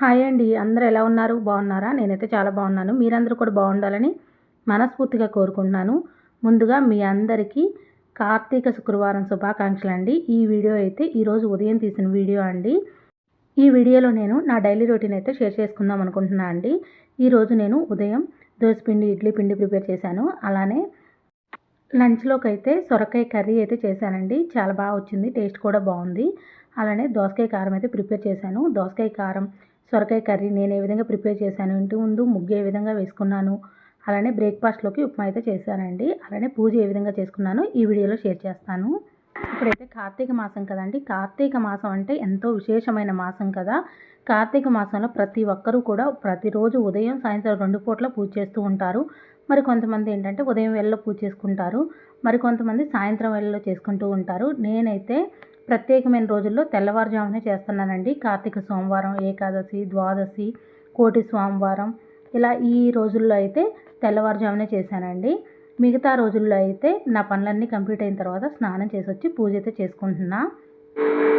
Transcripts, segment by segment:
Hi అండి. అందరూ ఎలా ఉన్నారు? బాగున్నారా? నేనైతే చాలా బాగున్నాను. మీరందరూ కూడా బాగుండాలని మనస్ఫూర్తిగా కోరుకుంటున్నాను. ముందుగా మీ అందరికీ కార్తీక శుక్రవారం శుభాకాంక్షలు అండి. ఈ వీడియో అయితే ఈరోజు ఉదయం తీసిన వీడియో అండి. ఈ వీడియోలో నేను నా డైలీ రొటీన్ అయితే షేర్ చేసుకుందాం అనుకుంటున్నా అండి. ఈరోజు నేను ఉదయం పిండి ఇడ్లీ పిండి ప్రిపేర్ చేశాను. అలానే లంచ్లోకి అయితే సొరకాయ కర్రీ అయితే చేశానండి. చాలా బాగా వచ్చింది. టేస్ట్ కూడా బాగుంది. అలానే దోసకాయ కారం అయితే ప్రిపేర్ చేశాను. దోసకాయ కారం సొరకాయ కర్రీ నేను ఏ విధంగా ప్రిపేర్ చేశాను ఇంటి ముందు ముగ్గు ఏ విధంగా వేసుకున్నాను అలానే బ్రేక్ఫాస్ట్లోకి ఉప్మా అయితే చేశానండి అలానే పూజ ఏ విధంగా చేసుకున్నాను ఈ వీడియోలో షేర్ చేస్తాను. ఇప్పుడైతే కార్తీక మాసం కదండి కార్తీక మాసం అంటే ఎంతో విశేషమైన మాసం కదా. కార్తీక మాసంలో ప్రతి ఒక్కరూ కూడా ప్రతిరోజు ఉదయం సాయంత్రం రెండు పూట్ల పూజ చేస్తూ ఉంటారు. మరి కొంతమంది ఏంటంటే ఉదయం వేళలో పూజ చేసుకుంటారు మరి కొంతమంది సాయంత్రం వేళలో చేసుకుంటూ ఉంటారు. నేనైతే ప్రత్యేకమైన రోజుల్లో తెల్లవారుజామునే చేస్తున్నానండి. కార్తీక సోమవారం ఏకాదశి ద్వాదశి కోటి సోమవారం. ఇలా ఈ రోజుల్లో అయితే తెల్లవారుజామునే చేశానండి. మిగతా రోజుల్లో అయితే నా పనులన్నీ కంప్లీట్ అయిన తర్వాత స్నానం చేసి వచ్చి పూజ అయితే చేసుకుంటున్నా.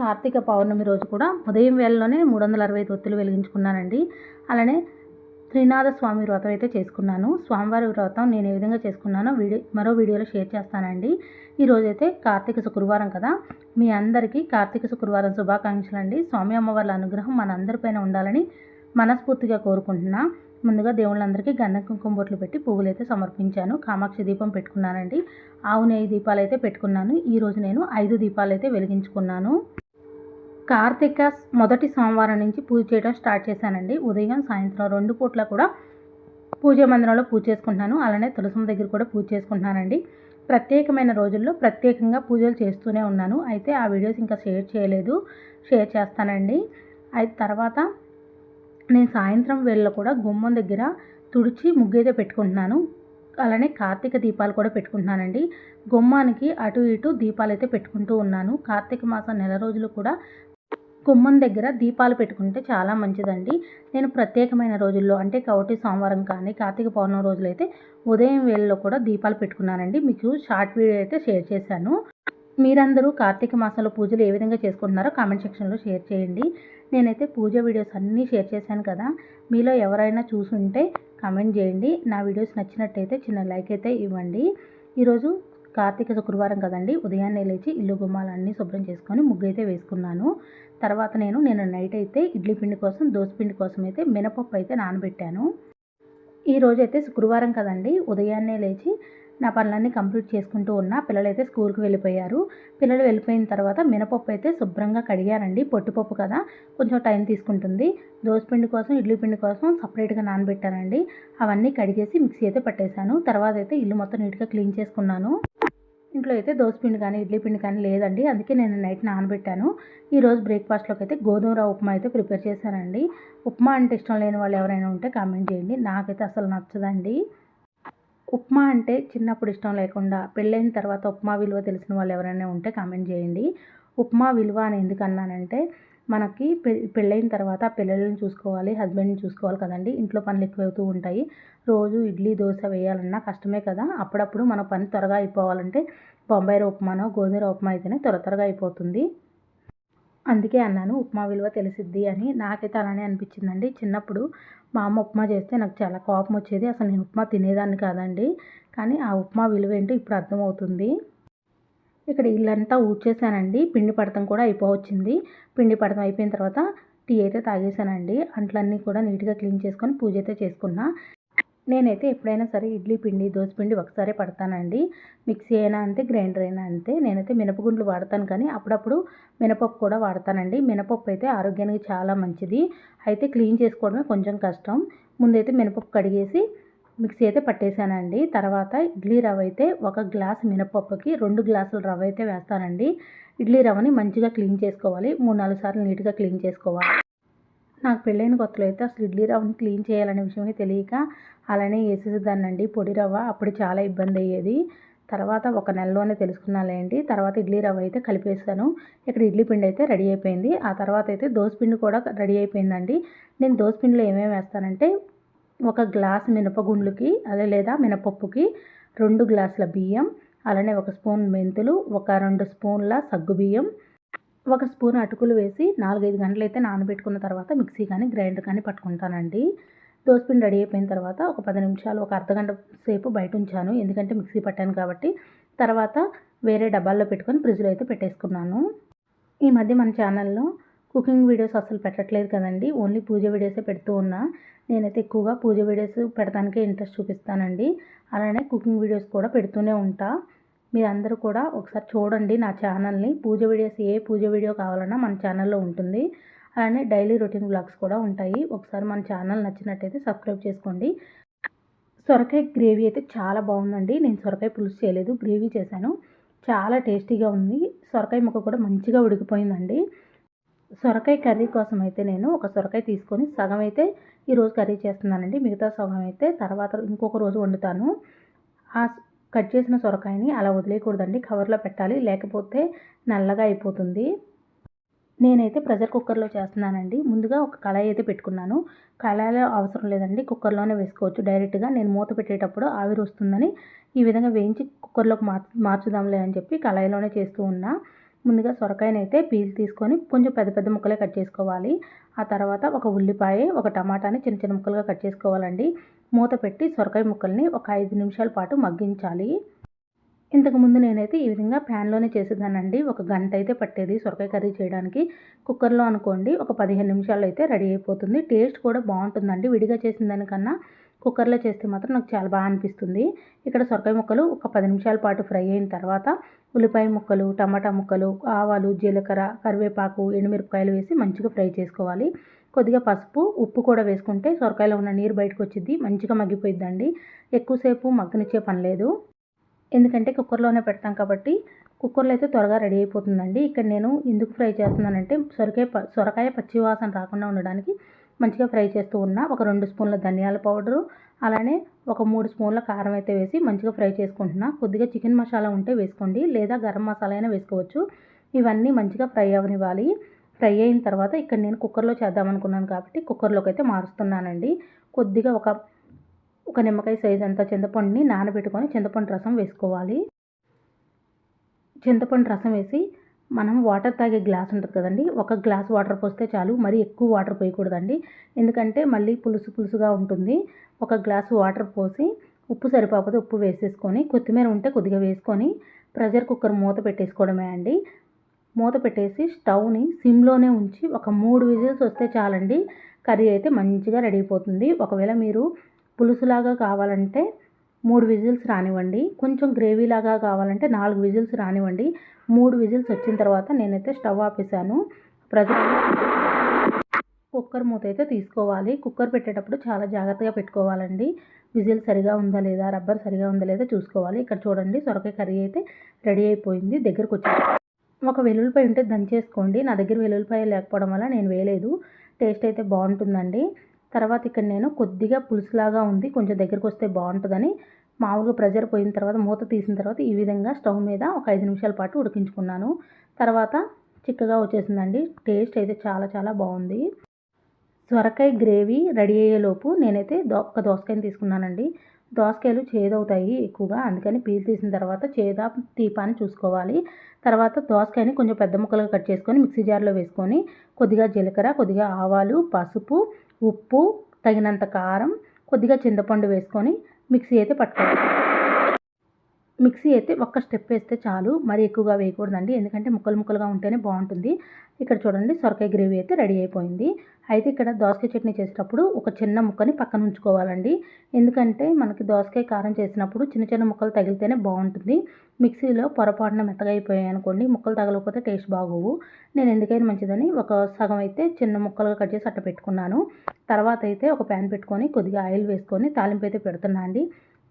కార్తీక పౌర్ణమి రోజు కూడా ఉదయం వేళలోనే మూడు వందల అరవై ఐదు ఒత్తులు వెలిగించుకున్నానండి. అలానే శ్రీనాథ స్వామి వ్రతం అయితే చేసుకున్నాను. స్వామివారి వ్రతం నేను ఏ విధంగా చేసుకున్నానో వీడియో మరో వీడియోలో షేర్ చేస్తానండి. ఈరోజైతే కార్తీక శుక్రవారం కదా. మీ అందరికీ కార్తీక శుక్రవారం శుభాకాంక్షలు అండి స్వామి అమ్మవార్ల అనుగ్రహం మనందరిపైన ఉండాలని మనస్ఫూర్తిగా కోరుకుంటున్నా. ముందుగా దేవుళ్ళందరికీ గంధ కుంకుమ బొట్లు పెట్టి పువ్వులు అయితే సమర్పించాను. కామాక్షి దీపం పెట్టుకున్నానండి. ఆవు నెయ్యి దీపాలు అయితే పెట్టుకున్నాను ఈరోజు నేను ఐదు దీపాలు అయితే వెలిగించుకున్నాను. కార్తీక మొదటి సోమవారం నుంచి పూజ చేయడం స్టార్ట్ చేశానండి. ఉదయం సాయంత్రం రెండు పూట్ల కూడా పూజ మందిరంలో పూజ చేసుకుంటున్నాను. అలానే తులసమ్మ దగ్గర కూడా పూజ చేసుకుంటున్నానండి. ప్రత్యేకమైన రోజుల్లో ప్రత్యేకంగా పూజలు చేస్తూనే ఉన్నాను. అయితే ఆ వీడియోస్ ఇంకా షేర్ చేయలేదు. షేర్ చేస్తానండి. అయితే తర్వాత నేను సాయంత్రం వేళలో కూడా గుమ్మం దగ్గర తుడిచి ముగ్గు అయితే పెట్టుకుంటున్నాను. అలానే కార్తీక దీపాలు కూడా పెట్టుకుంటున్నానండి. గుమ్మానికి అటు ఇటు దీపాలు అయితే పెట్టుకుంటూ ఉన్నాను. కార్తీక మాసం నెల రోజులు కూడా కుమ్మం దగ్గర దీపాలు పెట్టుకుంటే చాలా మంచిదండి. నేను ప్రత్యేకమైన రోజుల్లో అంటే కౌటి సోమవారం కానీ కార్తీక పౌర్ణమి రోజులైతే ఉదయం వేళలో కూడా దీపాలు పెట్టుకున్నానండి. మీకు షార్ట్ వీడియో అయితే షేర్ చేశాను. మీరందరూ కార్తీక మాసంలో పూజలు ఏ విధంగా చేసుకుంటున్నారో కామెంట్ సెక్షన్లో షేర్ చేయండి. నేనైతే పూజ వీడియోస్ అన్నీ షేర్ చేశాను కదా. మీలో ఎవరైనా చూసుంటే కామెంట్ చేయండి. నా వీడియోస్ నచ్చినట్టయితే చిన్న లైక్ అయితే ఇవ్వండి. ఈరోజు కార్తీక శుక్రవారం కదండి ఉదయాన్నే లేచి ఇల్లు గుమ్మాలన్నీ శుభ్రం చేసుకొని ముగ్గు అయితే వేసుకున్నాను. తర్వాత నేను నేను నైట్ అయితే ఇడ్లీ పిండి కోసం పిండి కోసం అయితే మినపప్పు అయితే నానబెట్టాను. ఈరోజు అయితే శుక్రవారం కదండి ఉదయాన్నే లేచి నా పనులన్నీ కంప్లీట్ చేసుకుంటూ ఉన్నా పిల్లలు అయితే స్కూల్కి వెళ్ళిపోయారు. పిల్లలు వెళ్ళిపోయిన తర్వాత మినపప్పు అయితే శుభ్రంగా కడిగానండి పొట్టుపప్పు కదా కొంచెం టైం తీసుకుంటుంది. పిండి కోసం ఇడ్లీ పిండి కోసం సపరేట్గా నానబెట్టానండి. అవన్నీ కడిగేసి మిక్సీ అయితే పట్టేశాను. తర్వాత అయితే ఇల్లు మొత్తం నీట్గా క్లీన్ చేసుకున్నాను. ఇంట్లో అయితే పిండి కానీ ఇడ్లీ పిండి కానీ లేదండి. అందుకే నేను నైట్ నానబెట్టాను. ఈరోజు బ్రేక్ఫాస్ట్లోకి అయితే గోధుమ ఉప్మా అయితే ప్రిపేర్ చేశానండి. ఉప్మా అంటే ఇష్టం లేని వాళ్ళు ఎవరైనా ఉంటే కామెంట్ చేయండి. నాకైతే అసలు నచ్చదండి. ఉప్మా అంటే చిన్నప్పుడు ఇష్టం లేకుండా పెళ్ళైన తర్వాత ఉప్మా విలువ తెలిసిన వాళ్ళు ఎవరైనా ఉంటే కామెంట్ చేయండి. ఉప్మా విలువ అని ఎందుకు అన్నానంటే మనకి పెళ్ళైన తర్వాత పిల్లలను చూసుకోవాలి హస్బెండ్ని చూసుకోవాలి కదండి. ఇంట్లో పనులు ఎక్కువవుతూ ఉంటాయి. రోజు ఇడ్లీ దోశ వేయాలన్నా కష్టమే కదా. అప్పుడప్పుడు మన పని త్వరగా అయిపోవాలంటే బొంబాయి ఉప్మానో గోధుమ ఉప్మా అయితేనే త్వర త్వరగా అయిపోతుంది. అందుకే అన్నాను ఉప్మా విలువ తెలిసిద్ది అని. నాకైతే అలానే అనిపించిందండి. చిన్నప్పుడు మా అమ్మ ఉప్మా చేస్తే నాకు చాలా కోపం వచ్చేది అసలు నేను ఉప్మా తినేదాన్ని కాదండి. కానీ ఆ ఉప్మా విలువ ఏంటో ఇప్పుడు అర్థమవుతుంది. ఇక్కడ ఇల్లంతా ఊడ్చేసానండి. పిండి పడతం కూడా అయిపోవచ్చింది. పిండి పడతం అయిపోయిన తర్వాత టీ అయితే తాగేసానండి. అంట్లన్నీ కూడా నీట్గా క్లీన్ చేసుకొని పూజ అయితే చేసుకున్నా. నేనైతే ఎప్పుడైనా సరే ఇడ్లీ పిండి దోశ పిండి ఒకసారి పడతానండి. మిక్సీ అయినా అంతే గ్రైండర్ అయినా అంతే. నేనైతే మినపగుండ్లు వాడతాను కానీ అప్పుడప్పుడు మినపప్పు కూడా వాడతానండి. మినపప్పు అయితే ఆరోగ్యానికి చాలా మంచిది. అయితే క్లీన్ చేసుకోవడమే కొంచెం కష్టం. ముందైతే మినపప్పు కడిగేసి మిక్సీ అయితే పట్టేశానండి తర్వాత ఇడ్లీ రవ్వ అయితే ఒక గ్లాస్ మినపప్పుకి రెండు గ్లాసుల రవ్వ అయితే వేస్తానండి. ఇడ్లీ రవ్వని మంచిగా క్లీన్ చేసుకోవాలి. మూడు నాలుగు సార్లు నీట్గా క్లీన్ చేసుకోవాలి. నాకు పెళ్ళైన కొత్తలో అయితే అసలు ఇడ్లీ రవ్వని క్లీన్ చేయాలనే విషయమే తెలియక అలానే వేసేసేదాన్నండి. పొడి రవ్వ అప్పుడు చాలా ఇబ్బంది అయ్యేది. తర్వాత ఒక నెలలోనే తెలుసుకున్నాలేంటి తర్వాత ఇడ్లీ రవ్వ అయితే కలిపేసాను. ఇక్కడ ఇడ్లీ పిండి అయితే రెడీ అయిపోయింది. ఆ తర్వాత అయితే పిండి కూడా రెడీ అయిపోయిందండి. నేను పిండిలో ఏమేమి వేస్తానంటే ఒక గ్లాస్ మినపగుండ్లకి అదే లేదా మినపప్పుకి రెండు గ్లాసుల బియ్యం అలానే ఒక స్పూన్ మెంతులు ఒక రెండు స్పూన్ల సగ్గు బియ్యం ఒక స్పూన్ అటుకులు వేసి నాలుగైదు గంటలు అయితే నానబెట్టుకున్న తర్వాత మిక్సీ కానీ గ్రైండర్ కానీ పట్టుకుంటానండి. దోసపిండి రెడీ అయిపోయిన తర్వాత ఒక పది నిమిషాలు ఒక అర్ధగంట సేపు బయట ఉంచాను ఎందుకంటే మిక్సీ పట్టాను కాబట్టి తర్వాత వేరే డబ్బాల్లో పెట్టుకొని ఫ్రిడ్జ్లో అయితే పెట్టేసుకున్నాను. ఈ మధ్య మన ఛానల్లో కుకింగ్ వీడియోస్ అసలు పెట్టట్లేదు కదండి. ఓన్లీ పూజ వీడియోసే పెడుతూ ఉన్నా. నేనైతే ఎక్కువగా పూజ వీడియోస్ పెడతానికే ఇంట్రెస్ట్ చూపిస్తానండి. అలానే కుకింగ్ వీడియోస్ కూడా పెడుతూనే ఉంటా. మీరందరూ కూడా ఒకసారి చూడండి నా ఛానల్ని. పూజ వీడియోస్ ఏ పూజ వీడియో కావాలన్నా మన ఛానల్లో ఉంటుంది. అలానే డైలీ రొటీన్ బ్లాగ్స్ కూడా ఉంటాయి. ఒకసారి మన ఛానల్ నచ్చినట్టయితే సబ్స్క్రైబ్ చేసుకోండి. సొరకాయ గ్రేవీ అయితే చాలా బాగుందండి. నేను సొరకాయ పులుసు చేయలేదు గ్రేవీ చేశాను. చాలా టేస్టీగా ఉంది. సొరకాయ ముక్క కూడా మంచిగా ఉడికిపోయిందండి. సొరకాయ కర్రీ కోసం అయితే నేను ఒక సొరకాయ తీసుకొని సగం అయితే ఈరోజు కర్రీ చేస్తున్నానండి. మిగతా సగం అయితే తర్వాత ఇంకొక రోజు వండుతాను. ఆ కట్ చేసిన సొరకాయని అలా వదిలేయకూడదండి. కవర్లో పెట్టాలి. లేకపోతే నల్లగా అయిపోతుంది. నేనైతే ప్రెషర్ కుక్కర్లో చేస్తున్నానండి. ముందుగా ఒక కళాయి అయితే పెట్టుకున్నాను. కళాయిలో అవసరం లేదండి. కుక్కర్లోనే వేసుకోవచ్చు. డైరెక్ట్గా నేను మూత పెట్టేటప్పుడు ఆవిరి వస్తుందని ఈ విధంగా వేయించి కుక్కర్లోకి మార్ మార్చుదాంలే అని చెప్పి కళాయిలోనే చేస్తూ ఉన్నా. ముందుగా సొరకాయనైతే పీల్ తీసుకొని కొంచెం పెద్ద పెద్ద ముక్కలే కట్ చేసుకోవాలి. ఆ తర్వాత ఒక ఉల్లిపాయ ఒక టమాటాని చిన్న చిన్న ముక్కలుగా కట్ చేసుకోవాలండి. మూత పెట్టి సొరకాయ ముక్కల్ని ఒక ఐదు నిమిషాల పాటు మగ్గించాలి. ఇంతకుముందు నేనైతే ఈ విధంగా ప్యాన్లోనే చేసేదానండి ఒక గంట అయితే పట్టేది సొరకాయ కర్రీ చేయడానికి. కుక్కర్లో అనుకోండి ఒక పదిహేను నిమిషాల్లో అయితే రెడీ అయిపోతుంది. టేస్ట్ కూడా బాగుంటుందండి. విడిగా చేసిన దానికన్నా కుక్కర్లో చేస్తే మాత్రం నాకు చాలా బాగా అనిపిస్తుంది. ఇక్కడ సొరకాయ ముక్కలు ఒక పది నిమిషాల పాటు ఫ్రై అయిన తర్వాత ఉల్లిపాయ ముక్కలు టమాటా ముక్కలు ఆవాలు జీలకర్ర కరివేపాకు ఎండుమిరపకాయలు వేసి మంచిగా ఫ్రై చేసుకోవాలి. కొద్దిగా పసుపు ఉప్పు కూడా వేసుకుంటే సొరకాయలో ఉన్న నీరు బయటకు వచ్చింది మంచిగా మగ్గిపోయిద్దండి. ఎక్కువసేపు మగ్గనిచ్చే పని లేదు. ఎందుకంటే కుక్కర్లోనే పెడతాం కాబట్టి కుక్కర్లో అయితే త్వరగా రెడీ అయిపోతుందండి. ఇక్కడ నేను ఎందుకు ఫ్రై చేస్తున్నానంటే సొరకాయ సొరకాయ పచ్చివాసన రాకుండా ఉండడానికి మంచిగా ఫ్రై చేస్తూ ఉన్నా ఒక రెండు స్పూన్ల ధనియాల పౌడరు అలానే ఒక మూడు స్పూన్ల కారం అయితే వేసి మంచిగా ఫ్రై చేసుకుంటున్నా. కొద్దిగా చికెన్ మసాలా ఉంటే వేసుకోండి లేదా గరం మసాలా అయినా వేసుకోవచ్చు. ఇవన్నీ మంచిగా ఫ్రై అవనివ్వాలి. ఫ్రై అయిన తర్వాత ఇక్కడ నేను కుక్కర్లో చేద్దాం అనుకున్నాను కాబట్టి కుక్కర్లోకి అయితే మారుస్తున్నానండి. కొద్దిగా ఒక ఒక నిమ్మకాయ సైజ్ అంత చింతపండుని నానబెట్టుకొని చింతపండు రసం వేసుకోవాలి. చింతపండు రసం వేసి మనం వాటర్ తాగే గ్లాస్ ఉంటుంది కదండి ఒక గ్లాస్ వాటర్ పోస్తే చాలు మరీ ఎక్కువ వాటర్ పోయకూడదండి. ఎందుకంటే మళ్ళీ పులుసు పులుసుగా ఉంటుంది. ఒక గ్లాస్ వాటర్ పోసి ఉప్పు సరిపోకపోతే ఉప్పు వేసేసుకొని కొత్తిమీర ఉంటే కొద్దిగా వేసుకొని ప్రెషర్ కుక్కర్ మూత పెట్టేసుకోవడమే అండి. మూత పెట్టేసి స్టవ్ని సిమ్లోనే ఉంచి ఒక మూడు విజిల్స్ వస్తే చాలండి. కర్రీ అయితే మంచిగా రెడీ అయిపోతుంది. ఒకవేళ మీరు పులుసులాగా కావాలంటే మూడు విజిల్స్ రానివ్వండి. కొంచెం గ్రేవీలాగా కావాలంటే నాలుగు విజిల్స్ రానివ్వండి. మూడు విజిల్స్ వచ్చిన తర్వాత నేనైతే స్టవ్ ఆపేసాను ప్రజలు కుక్కర్ మూత అయితే తీసుకోవాలి. కుక్కర్ పెట్టేటప్పుడు చాలా జాగ్రత్తగా పెట్టుకోవాలండి. విజిల్ సరిగా ఉందా లేదా రబ్బర్ సరిగా ఉందా లేదా చూసుకోవాలి. ఇక్కడ చూడండి సొరకాయ కర్రీ అయితే రెడీ అయిపోయింది. దగ్గరకు వచ్చి ఒక వెల్లుల్లిపాయ ఉంటే దంచేసుకోండి. నా దగ్గర వెల్లుల్లిపాయ లేకపోవడం వల్ల నేను వేయలేదు. టేస్ట్ అయితే బాగుంటుందండి. తర్వాత ఇక్కడ నేను కొద్దిగా పులుసులాగా ఉంది. కొంచెం దగ్గరకు వస్తే బాగుంటుందని. మామూలుగా ప్రెజర్ పోయిన తర్వాత మూత తీసిన తర్వాత ఈ విధంగా స్టవ్ మీద ఒక ఐదు నిమిషాల పాటు ఉడికించుకున్నాను. తర్వాత చిక్కగా వచ్చేసిందండి. టేస్ట్ అయితే చాలా చాలా బాగుంది. సొరకాయ గ్రేవీ రెడీ అయ్యేలోపు నేనైతే దో ఒక దోసకాయని తీసుకున్నానండి. దోసకాయలు చేదవుతాయి ఎక్కువగా. అందుకని పీల్ తీసిన తర్వాత చేదా తీపాన్ని చూసుకోవాలి. తర్వాత దోసకాయని కొంచెం పెద్ద ముక్కలుగా కట్ చేసుకొని మిక్సీ జార్లో వేసుకొని కొద్దిగా జీలకర్ర కొద్దిగా ఆవాలు పసుపు ఉప్పు తగినంత కారం కొద్దిగా చింతపండు వేసుకొని మిక్సీ అయితే పట్టుకోవాలి. మిక్సీ అయితే ఒక్క స్టెప్ వేస్తే చాలు. మరి ఎక్కువగా వేయకూడదండి. ఎందుకంటే ముక్కలు ముక్కలుగా ఉంటేనే బాగుంటుంది. ఇక్కడ చూడండి సొరకాయ గ్రేవీ అయితే రెడీ అయిపోయింది. అయితే ఇక్కడ దోసకాయ చట్నీ చేసేటప్పుడు ఒక చిన్న ముక్కని పక్కన ఉంచుకోవాలండి. ఎందుకంటే మనకి దోసకాయ కారం చేసినప్పుడు చిన్న చిన్న ముక్కలు తగిలితేనే బాగుంటుంది. మిక్సీలో పొరపాటున మెత్తగైపోయాయి అయిపోయాయి అనుకోండి ముక్కలు తగలకపోతే టేస్ట్ బాగోవు. నేను ఎందుకైనా మంచిదని ఒక సగం అయితే చిన్న ముక్కలుగా కట్ చేసి అట్ట పెట్టుకున్నాను. తర్వాత అయితే ఒక ప్యాన్ పెట్టుకొని కొద్దిగా ఆయిల్ వేసుకొని తాలింపు అయితే పెడుతున్నా అండి.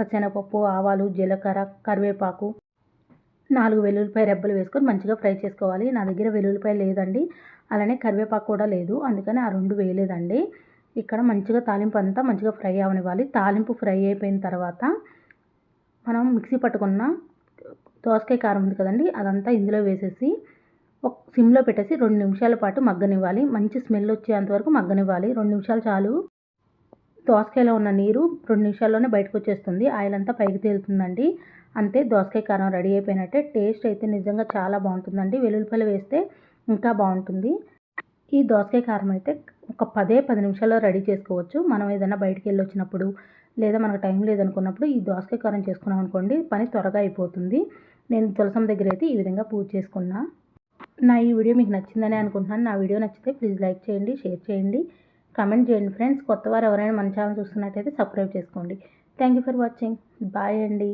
పచ్చెనపప్పు ఆవాలు జీలకర్ర కరివేపాకు నాలుగు వెల్లుల్లిపాయ రెబ్బలు వేసుకొని మంచిగా ఫ్రై చేసుకోవాలి. నా దగ్గర వెల్లుల్లిపాయ లేదండి. అలానే కరివేపాకు కూడా లేదు. అందుకని ఆ రెండు వేయలేదండి. ఇక్కడ మంచిగా తాలింపు అంతా మంచిగా ఫ్రై అవనివ్వాలి. తాలింపు ఫ్రై అయిపోయిన తర్వాత మనం మిక్సీ పట్టుకున్న దోసకాయ కారం ఉంది కదండి అదంతా ఇందులో వేసేసి ఒక సిమ్లో పెట్టేసి రెండు నిమిషాల పాటు మగ్గనివ్వాలి. మంచి స్మెల్ వచ్చేంతవరకు మగ్గనివ్వాలి. రెండు నిమిషాలు చాలు. దోసకాయలో ఉన్న నీరు రెండు నిమిషాల్లోనే బయటకు వచ్చేస్తుంది ఆయిల్ అంతా పైకి తేలుతుందండి. అంతే దోసకాయ కారం రెడీ అయిపోయినట్టే. టేస్ట్ అయితే నిజంగా చాలా బాగుంటుందండి. వెల్లుల్లిపాయలు వేస్తే ఇంకా బాగుంటుంది. ఈ దోసకాయ కారం అయితే ఒక పదే పది నిమిషాల్లో రెడీ చేసుకోవచ్చు. మనం ఏదైనా బయటికి వెళ్ళి వచ్చినప్పుడు లేదా మనకు టైం లేదనుకున్నప్పుడు ఈ దోసకాయ కారం చేసుకున్నాం అనుకోండి పని త్వరగా అయిపోతుంది. నేను తులసం దగ్గర అయితే ఈ విధంగా పూజ చేసుకున్నా. నా ఈ వీడియో మీకు నచ్చిందని అనుకుంటున్నాను. నా వీడియో నచ్చితే ప్లీజ్ లైక్ చేయండి షేర్ చేయండి. కమెంట్ చేయండి ఫ్రెండ్స్ కొత్త వారు ఎవరైనా మన ఛానల్ చూస్తున్నట్టయితే సబ్స్క్రైబ్ చేసుకోండి. Thank you for watching bye అండి.